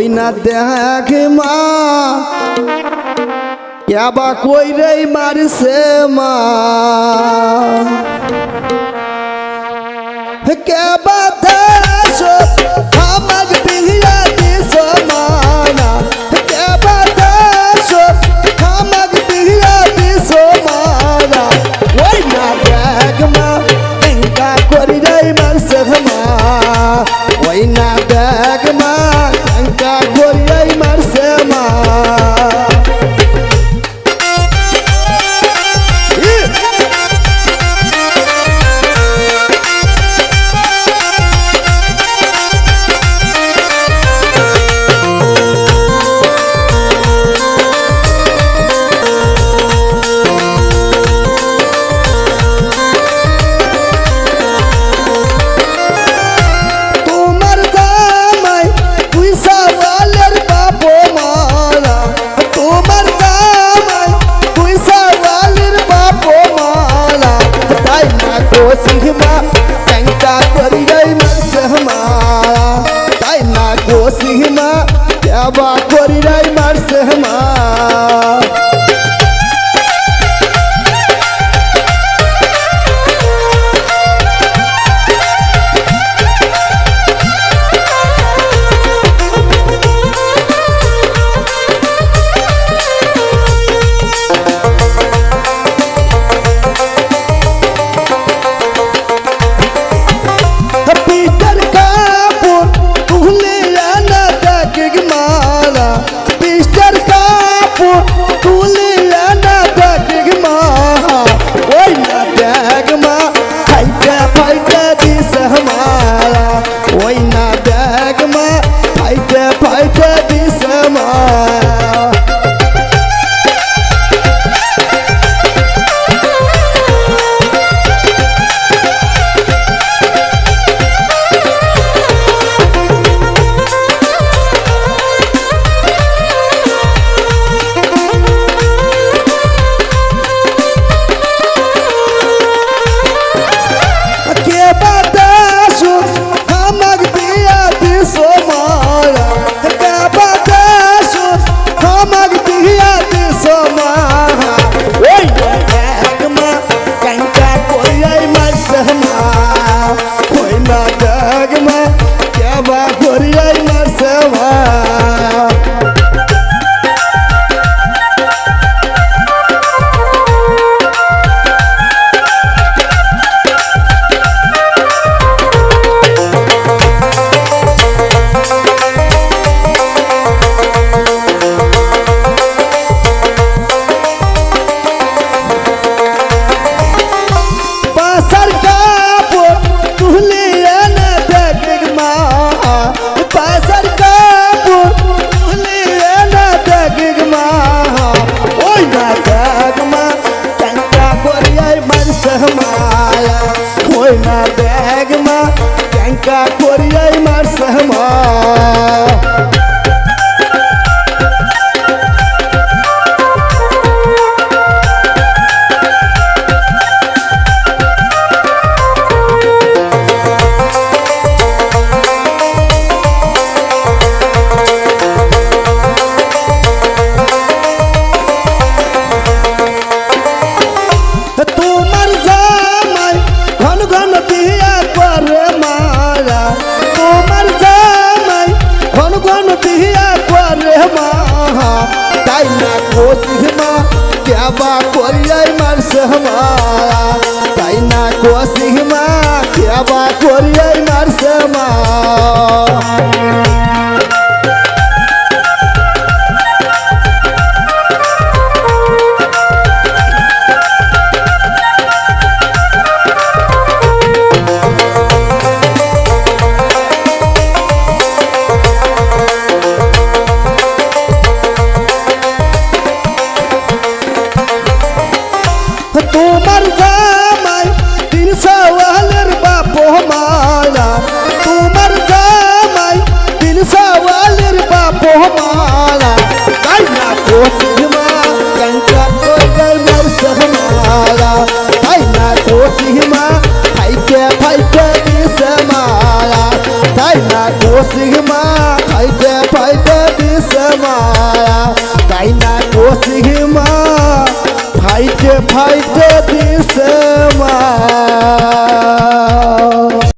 ওই না দেখ মা? ক্যাবা কই রে মারছে মা? ক্যাবা আমার বিহিয়া দিস মানা। ক্যাবা আমার বিহিয়া দিস মানা। ওই না দেখ মা ইনকা করি রে মারছে মা। ওই না দেখ মা ગોસિંહમાં ટંકા પડી ગઈ મરસહમાં તાઈના ગોસિંહમાં ત્યાવા કરી રહી મરસહમાં পাইতে দিছে মা কা করিয়াই মার সহমা করে মা, তাই না কোশিস মা? কেবা করলাই মারছে মা? তাই না কোশিস মা? কেবা করলাই মারছে মা? মায়া তাই না কষি মা? ফাইটে ফাইটে দিছে মা।